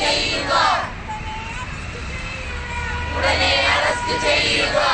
ചെയ്യുക. ഉടനെ അറസ്റ്റ് ചെയ്യുക.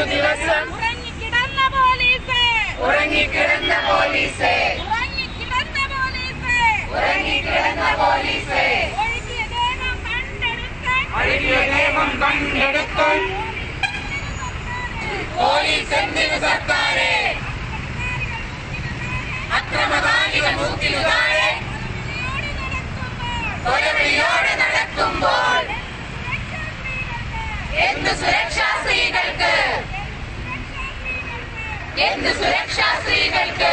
ഒരു ദിവസം. ഉറങ്ങിക്കിടന്ന പോലീസേ. ഉറങ്ങിക്കിടന്ന പോലീസേ. ഉറങ്ങിക്കിടന്ന പോലീസേ. ഉറങ്ങിക്കിടന്ന പോലീസേ. ഒഴുകിയ ദേഹം കണ്ടെടുക്കാൻ ഒഴുകിയ ദേഹം കണ്ടെടുക്കാൻ പോലീസ് എന്തിനു സർക്കാരെ? അക്രമകാരിക മൂക്കിനു താഴെ. കൊലവിളിയോടെ നടക്കുമ്പോൾ. എന്ത് സുരക്ഷാ സ്ത്രീകൾക്ക് എന്ത് സുരക്ഷാ സ്ത്രീകൾക്ക്.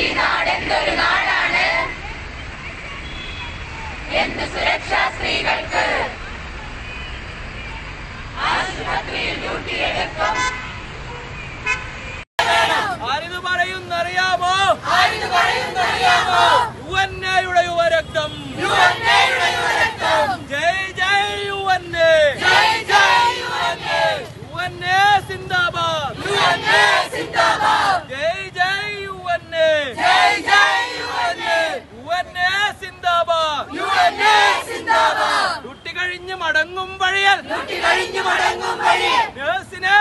ഈ നാട് എന്തൊരു നാടാണ്? എന്ത് സുരക്ഷാ സ്ത്രീകൾക്ക്. ആശുപത്രിയിൽ ഡ്യൂട്ടിയെടുക്കും ആരിത് പറയുന്നറിയാമോ? ആരിത് പറയുന്നറിയാമോ? യു എൻ എയുടെ യുവരക്തം. യുവന്നയുടെ യുവരക്തം. ജയ് ജയ് യു എൻ എ ജയ് ജയ് യുവന്നെ യു എൻ എ യുവന്നെ ജയ് ജയ് യു എൻ എ ജയ് ജയ് യുവന്നെ യു എൻ എ സിന്ദാബാദ്. സിന്ദാബാദ്. കഴിഞ്ഞ് മടങ്ങും വഴിയൽ. കുട്ടി കഴിഞ്ഞു മടങ്ങും വഴി നേഴ്സിനെ